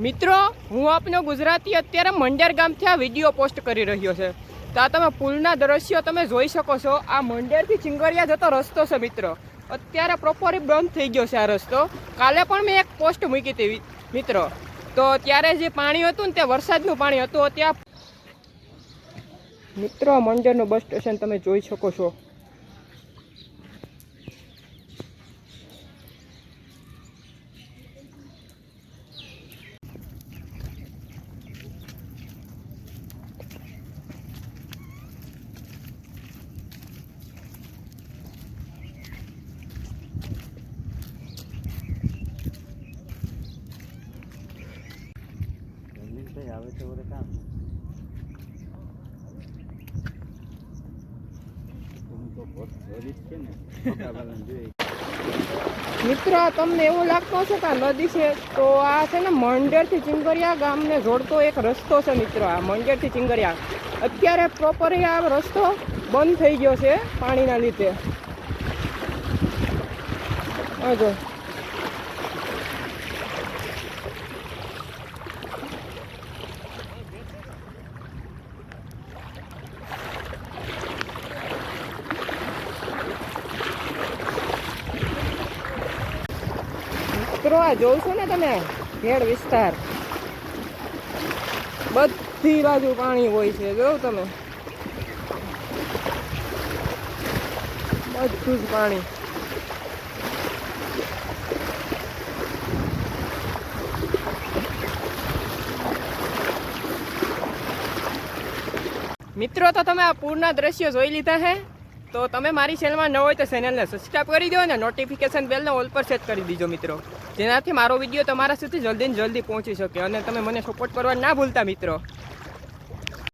મિત્રો, હું આપનો ગુજરાતી અત્યારે મંડેર ગામથી આ વીડિયો પોસ્ટ કરી રહ્યો છે. તો આ તમે પુલના દ્રશ્યો તમે જોઈ શકો છો. આ મંડેરથી ચિંગરિયા જતો રસ્તો છે મિત્રો. અત્યારે પ્રોપર બંધ થઈ ગયો છે આ રસ્તો. કાલે પણ મેં એક પોસ્ટ મૂકી હતી, મિત્રો. તો ત્યારે જે પાણી હતું ને તે વરસાદનું પાણી હતું, ત્યાં મિત્રો મંડેરનું બસ સ્ટેશન તમે જોઈ શકો છો. આવે છે કામ હું તો છોકરાવાળાને જોઈ મિત્રો તમને એવું લાગતું હશે કે આ નદી છે તો આ છે ને મંડેરથી ચિંગરિયા ગામને જોડતો એક રસ્તો છે મિત્રો આ મંડેરથી ચિંગરિયા. અત્યારે પ્રોપર આ રસ્તો બંધ થઈ ગયો છે પાણીના લીધે. જો. મિત્રો આ જોશો ને તમે? ખેડ વિસ્તાર. બધી બાજુ પાણી હોય છે જો તમે. બધું જ પાણી. મિત્રો, તો તમે આ પૂરના દ્રશ્યો જોઈ લીધા છે તો તમે મારી ચેનલમાં ન હોય તો ચેનલને સબસ્ક્રાઈબ કરી દો અને નોટિફિકેશન બેલને ઓલ પર સેટ કરી દીજો મિત્રો. જેનાથી મારો વીડિયો તમારા સુધી જલ્દી જલ્દી પહોંચી શકે અને તમે મને સપોર્ટ કરવા ના ભૂલતા મિત્રો.